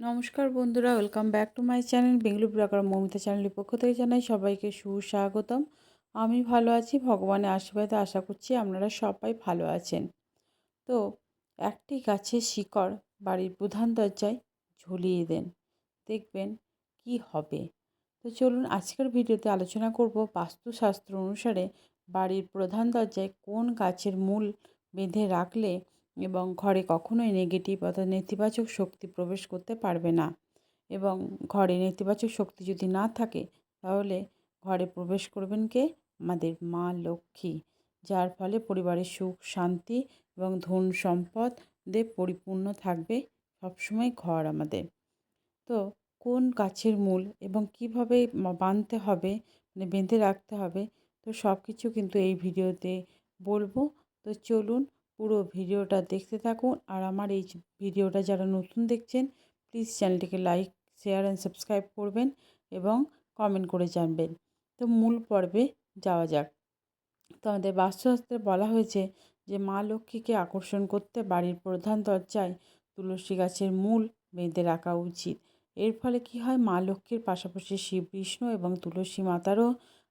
নমস্কার বন্ধুরা welcome back to my channel Bengaluru blogger Moumita চ্যানেলের পক্ষ থেকে জানাই সবাইকে সুস্বাগতম। আমি ভালো আছি, ভগবানের আশীর্বাদে আশা করছি আপনারা সবাই ভালো আছেন। তো একটি গাছের শিকড় বাড়ির প্রধান দরজায় ঝুলিয়ে দেন, দেখবেন কি হবে। তো চলুন আজকের ভিডিওতে আলোচনা করব বাস্তুশাস্ত্র অনুসারে বাড়ির প্রধান দরজায় কোন গাছের মূল বেঁধে রাখলে এবং ঘরে কখনোই নেগেটিভ অর্থাৎ নেতিবাচক শক্তি প্রবেশ করতে পারবে না। এবং ঘরে নেতিবাচক শক্তি যদি না থাকে, তাহলে ঘরে প্রবেশ করবেন কে? আমাদের মা লক্ষ্মী। যার ফলে পরিবারের সুখ, শান্তি এবং ধন সম্পদ দিয়ে পরিপূর্ণ থাকবে সবসময় ঘর আমাদের। তো কোন গাছের মূল এবং কীভাবে বাঁধতে হবে মানে বেঁধে রাখতে হবে, তো সব কিছু কিন্তু এই ভিডিওতে বলব। তো চলুন পুরো ভিডিওটা দেখতে থাকুন। আর আমার এই ভিডিওটা যারা নতুন দেখছেন প্লিজ চ্যানেলটিকে লাইক শেয়ার অ্যান্ড সাবস্ক্রাইব করবেন এবং কমেন্ট করে জানবেন। তো মূল পর্বে যাওয়া যাক। তো আমাদের বাস্তুশাস্ত্রে বলা হয়েছে যে, মা লক্ষ্মীকে আকর্ষণ করতে বাড়ির প্রধান দরজায় তুলসী গাছের মূল বেঁধে রাখা উচিত। এর ফলে কি হয়? মা লক্ষ্মীর পাশাপাশি শিব, বিষ্ণু এবং তুলসী মাতারও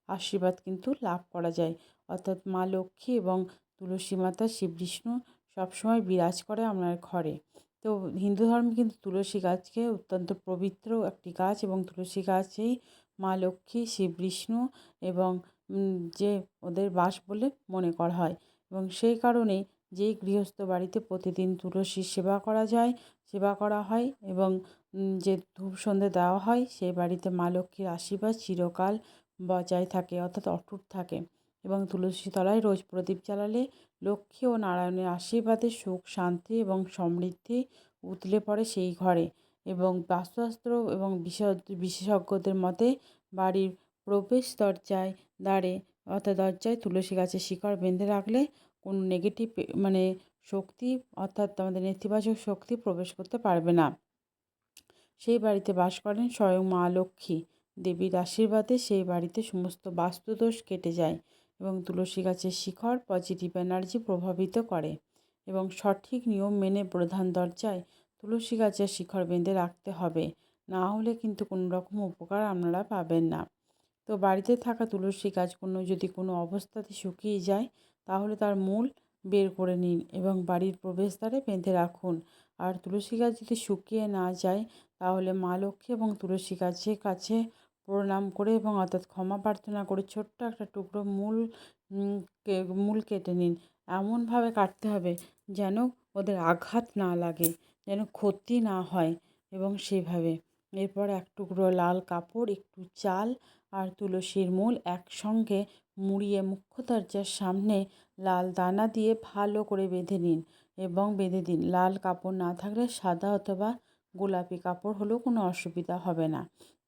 আশীর্বাদ কিন্তু লাভ করা যায়। অর্থাৎ মা লক্ষ্মী এবং তুলসী মাতা, শিব বিষ্ণু সবসময় বিরাজ করে আপনার ঘরে। তো হিন্দু ধর্মে কিন্তু তুলসী গাছকে অত্যন্ত পবিত্র একটি গাছ এবং তুলসী গাছেই মা লক্ষ্মী, শিব বিষ্ণু এবং যে ওদের বাস বলে মনে করা হয়। এবং সেই কারণে যেই গৃহস্থ বাড়িতে প্রতিদিন তুলসীর সেবা করা যায়, সেবা করা হয় এবং যে ধূপ সন্ধে দেওয়া হয়, সেই বাড়িতে মা লক্ষ্মীর আশীর্বাদ চিরকাল বজায় থাকে অর্থাৎ অটুট থাকে। এবং তুলসী তলায় রোজ প্রদীপ জ্বালালে লক্ষ্মী ও নারায়ণের আশীর্বাদে সুখ, শান্তি এবং সমৃদ্ধি উতলে পড়ে সেই ঘরে এবং বাস্তুশাস্ত্র এবং বিশেষজ্ঞদের মতে বাড়ির প্রবেশ দরজায় দ্বারে অর্থাৎ দরজায় তুলসী গাছের শিকড় বেঁধে রাখলে কোনো নেগেটিভ মানে শক্তি অর্থাৎ আমাদের নেতিবাচক শক্তি প্রবেশ করতে পারবে না। সেই বাড়িতে বাস করেন স্বয়ং মা লক্ষ্মী। দেবীর আশীর্বাদে সেই বাড়িতে সমস্ত বাস্তুদোষ কেটে যায়। এবং তুলসী গাছের শিখর পজিটিভ এনার্জি প্রভাবিত করে এবং সঠিক নিয়ম মেনে প্রধান দরজায় তুলসী গাছের শিখর বেঁধে রাখতে হবে। না হলে কিন্তু কোনো রকম উপকার আপনারা পাবেন না। তো বাড়িতে থাকা তুলসী গাছ কোনো যদি কোনো অবস্থাতে শুকিয়ে যায়, তাহলে তার মূল বের করে নিন এবং বাড়ির প্রবেশদ্বারে বেঁধে রাখুন। আর তুলসী গাছ যদি শুকিয়ে না যায়, তাহলে মা লক্ষ্মী এবং তুলসী গাছের কাছে প্রণাম করে এবং অর্থাৎ ক্ষমা প্রার্থনা করে ছোট্ট একটা টুকরো মূল মূল কেটে নিন। এমনভাবে কাটতে হবে যেন ওদের আঘাত না লাগে, যেন ক্ষতি না হয় এবং সেভাবে। এরপর এক টুকরো লাল কাপড়, একটু চাল আর তুলসীর মূল একসঙ্গে মুড়িয়ে মুখ্য দরজার সামনে লাল দানা দিয়ে ভালো করে বেঁধে নিন এবং বেঁধে দিন। লাল কাপড় না থাকলে সাদা অথবা গোলাপি কাপড় হলেও কোনো অসুবিধা হবে না।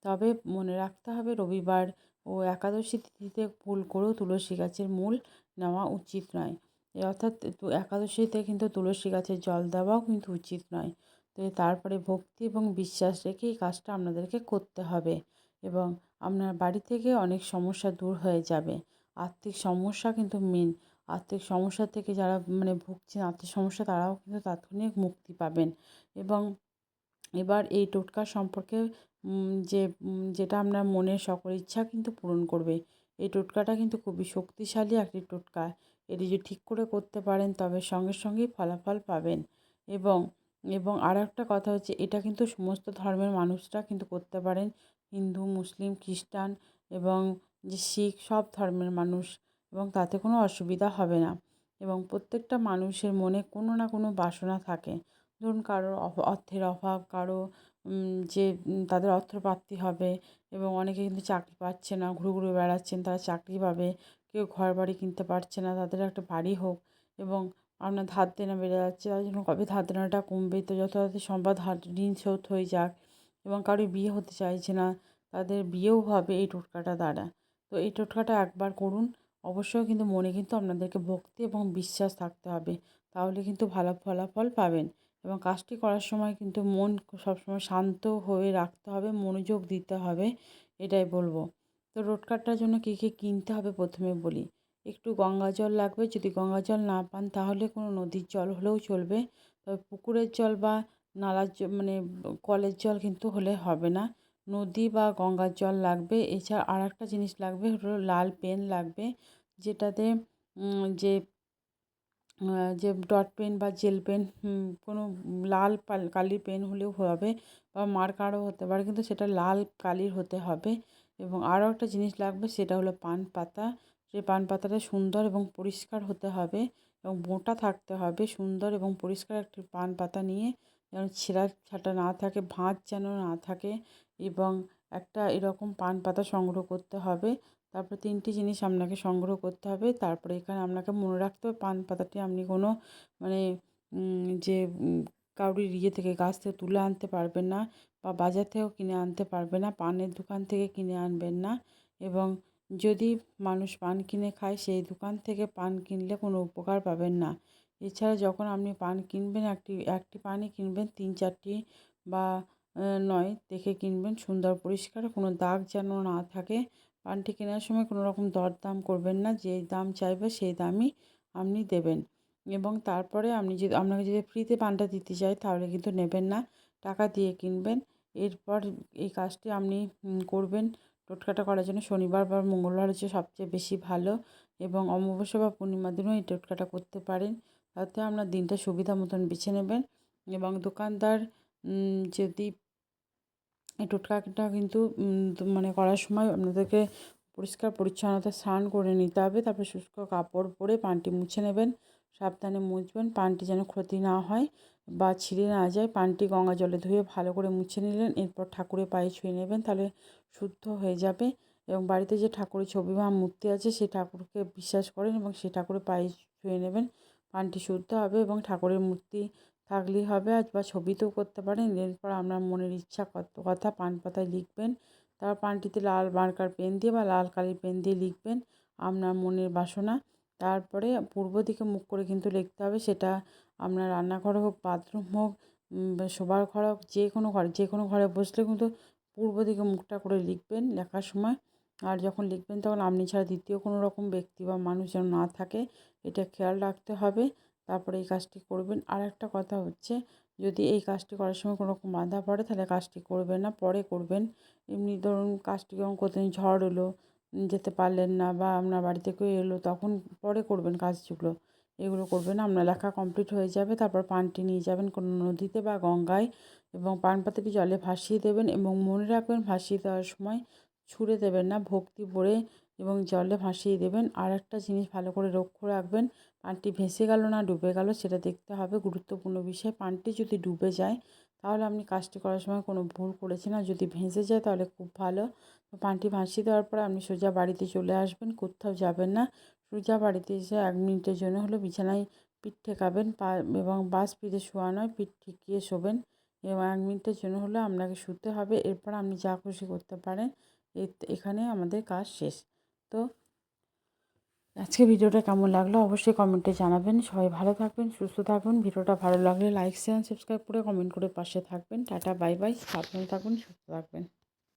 তবে মনে রাখতে হবে রবিবার ও একাদশী তিথিতে ভুল করেও তুলসী গাছের মূল নেওয়া উচিত নয়। অর্থাৎ একাদশীতে কিন্তু তুলসী গাছের জল দেওয়াও কিন্তু উচিত নয়। তো তারপরে ভক্তি এবং বিশ্বাস রেখে এই কাজটা আপনাদেরকে করতে হবে এবং আপনার বাড়ি থেকে অনেক সমস্যা দূর হয়ে যাবে। আর্থিক সমস্যা কিন্তু মেন আর্থিক সমস্যা থেকে যারা মানে ভুগছেন, আর্থিক সমস্যা তারাও কিন্তু তাৎক্ষণিক মুক্তি পাবেন এবং এবার এই টোটকা সম্পর্কে যে যেটা আপনার মনের সকল ইচ্ছা কিন্তু পূরণ করবে। এই টোটকাটা কিন্তু খুবই শক্তিশালী একটি টোটকা। এটি যদি ঠিক করে করতে পারেন, তবে সঙ্গে সঙ্গেই ফলাফল পাবেন। এবং এবং আর একটা কথা হচ্ছে, এটা কিন্তু সমস্ত ধর্মের মানুষরা কিন্তু করতে পারেন। হিন্দু, মুসলিম, খ্রিস্টান এবং যে শিখ, সব ধর্মের মানুষ। এবং তাতে কোনো অসুবিধা হবে না। এবং প্রত্যেকটা মানুষের মনে কোনো না কোনো বাসনা থাকে। ধরুন কারোর অর্থের অভাব, কারও যে তাদের অর্থপ্রাপ্তি হবে এবং অনেকে কিন্তু চাকরি পাচ্ছে না, ঘুরে ঘুরে বেড়াচ্ছেন, তারা চাকরি পাবে, কেউ ঘর বাড়ি কিনতে পারছে না, তাদের একটা বাড়ি হোক এবং আপনার ধার দেনা বেড়ে যাচ্ছে তার জন্য কবে ধার দেনাটা কমবে? তো তাড়াতাড়ি সম্ভব ধার, ঋণ শোধ হয়ে যাক এবং কারও বিয়ে হতে চাইছে না, তাদের বিয়েও হবে এই টোটকাটা দ্বারা। তো এই টোটকাটা একবার করুন, অবশ্যই কিন্তু মনে কিন্তু আপনাদেরকে ভক্তি এবং বিশ্বাস থাকতে হবে, তাহলে কিন্তু ভালো ফলাফল পাবেন। এবং কাজটি করার সময় কিন্তু মন সবসময় শান্ত হয়ে রাখতে হবে, মনোযোগ দিতে হবে, এটাই বলব। তো রোড রোডকারটার জন্য কী কী কিনতে হবে প্রথমে বলি। একটু গঙ্গা জল লাগবে, যদি গঙ্গা জল না পান তাহলে কোনো নদীর জল হলেও চলবে, তবে পুকুরের জল বা নালার জল মানে কলের জল কিন্তু হলে হবে না। নদী বা গঙ্গার জল লাগবে, এছাড়া আর একটা জিনিস লাগবে, হলো লাল পেন লাগবে, যেটাতে যে যে ডট পেন বা জেল পেন কোনো লাল কালির পেন হলেও হবে বা মার্কারও হতে পারে, কিন্তু সেটা লাল কালির হতে হবে। এবং আরও একটা জিনিস লাগবে, সেটা হলো পান পাতা। সেই পান পাতাটা সুন্দর এবং পরিষ্কার হতে হবে এবং মোটা থাকতে হবে সুন্দর এবং পরিষ্কার একটি পান পাতা নিয়ে, যেন ছেঁড়া ছাটা না থাকে, ভাঁজ যেন না থাকে এবং একটা এরকম পান পাতা সংগ্রহ করতে হবে। তারপর তিনটি জিনিস আপনাকে সংগ্রহ করতে হবে। তারপরে এখানে আপনাকে মনে রাখতে হবে, পান পাতাটি আপনি কোনো মানে যে কারুর ইয়ে থেকে, গাছ থেকে তুলে আনতে পারবেন না বা বাজার থেকেও কিনে আনতে পারবেন না, পানের দোকান থেকে কিনে আনবেন না। এবং যদি মানুষ পান কিনে খায়, সেই দোকান থেকে পান কিনলে কোনো উপকার পাবেন না। এছাড়া যখন আপনি পান কিনবেন, একটি একটি পানই কিনবেন, তিন চারটি বা নয়, দেখে কিনবেন, সুন্দর পরিষ্কার, কোনো দাগ যেন না থাকে পানটি কেনার সময় কোনো রকম দরদাম করবেন না যে দাম চাইবে সেই দামই আপনি দেবেন। এবং তারপরে আপনি যদি, আপনাকে যদি ফ্রিতে পানটা দিতে চায় তাহলে কিন্তু নেবেন না, টাকা দিয়ে কিনবেন। এরপর এই কাজটি আপনি করবেন টোটকাটা করার জন্য। শনিবার বা মঙ্গলবার হচ্ছে সবচেয়ে বেশি ভালো এবং অমাবস্যা বা পূর্ণিমার দিনও এই টোটকাটা করতে পারেন। তাতে আপনার দিনটা সুবিধা মতন বেছে নেবেন। এবং দোকানদার যদি এই টোটকাটা কিন্তু মানে করার সময় আপনাদেরকে পরিষ্কার পরিচ্ছন্নতা স্নান করে নিতে হবে। তারপর শুষ্ক কাপড় পরে পানটি মুছে নেবেন, সাবধানে মুছবেন, পানটি যেন ক্ষতি না হয় বা ছিঁড়ে না যায়। পানটি গঙ্গা জলে ধুয়ে ভালো করে মুছে নিলেন, এরপর ঠাকুরের পায়ে ছুঁয়ে নেবেন, তাহলে শুদ্ধ হয়ে যাবে। এবং বাড়িতে যে ঠাকুরের ছবি বা মূর্তি আছে সেই ঠাকুরকে বিশ্বাস করেন এবং সেই ঠাকুরের পায়ে ছুঁয়ে নেবেন, পানটি শুদ্ধ হবে এবং ঠাকুরের মূর্তি থাকলেই হবে আর বা ছবিতেও করতে পারেন। এরপর আপনার মনের ইচ্ছা কত কথা পান পাতায় লিখবেন। তারপর পানটিতে লাল মার্কার পেন দিয়ে বা লাল কালির পেন দিয়ে লিখবেন আপনার মনের বাসনা। তারপরে পূর্ব দিকে মুখ করে কিন্তু লিখতে হবে, সেটা আপনার রান্নাঘর হোক, বাথরুম হোক শোবার ঘর হোক, যে কোনো ঘরে, যে কোনো ঘরে বসলে কিন্তু পূর্ব দিকে মুখটা করে লিখবেন লেখার সময়। আর যখন লিখবেন তখন আপনি ছাড়া দ্বিতীয় কোনো রকম ব্যক্তি বা মানুষ যেন না থাকে, এটা খেয়াল রাখতে হবে। তারপরে এই কাজটি করবেন। আর একটা কথা হচ্ছে, যদি এই কাজটি করার সময় কোনো রকম বাধা পড়ে, তাহলে কাজটি করবেন না, পরে করবেন। এমনি ধরুন কাজটি যখন করতেন ঝড় এলো যেতে পারলেন না বা আপনার বাড়িতে কেউ এলো, তখন পরে করবেন কাজগুলো। এগুলো করবেন আপনার লেখা কমপ্লিট হয়ে যাবে, তারপর পানটি নিয়ে যাবেন কোনো নদীতে বা গঙ্গায় এবং পান পাতাটি জলে ভাসিয়ে দেবেন এবং মনে রাখবেন ভাসিয়ে দেওয়ার সময় ছুঁড়ে দেবেন না, ভক্তি ভরে এবং জলে ভাসিয়ে দেবেন। আর একটা জিনিস ভালো করে লক্ষ্য রাখবেন পানটি ভেসে গেল না, ডুবে গেল সেটা দেখতে হবে। গুরুত্বপূর্ণ বিষয়, পানটি যদি ডুবে যায়, তাহলে আপনি কাজটি করার সময় কোনো ভুল করেছেন আর যদি ভেসে যায়, তাহলে খুব ভালো। পানটি ভাসিয়ে দেওয়ার পরে আপনি সোজা বাড়িতে চলে আসবেন, কোথাও যাবেন না। সোজা বাড়িতে এসে এক মিনিটের জন্য হলো বিছানায় পিঠ ঠেকাবেন, পা এবং বাস পিঠে শোয়া নয়, পিঠ ঠেকিয়ে শোবেন এবং এক মিনিটের জন্য হলে আপনাকে শুতে হবে। এরপর আপনি যা খুশি করতে পারেন। এখানে আমাদের কাজ শেষ। তো আজকে ভিডিওটা কেমন লাগল অবশ্যই কমেন্টে জানাবেন। সবাই ভালো থাকবেন, সুস্থ থাকবেন ভিডিওটা ভালো লাগলে লাইক শেয়ার সাবস্ক্রাইব করে কমেন্ট করে পাশে থাকবেন। টাটা বাই বাই সাবধানে থাকুন, সুস্থ থাকবেন।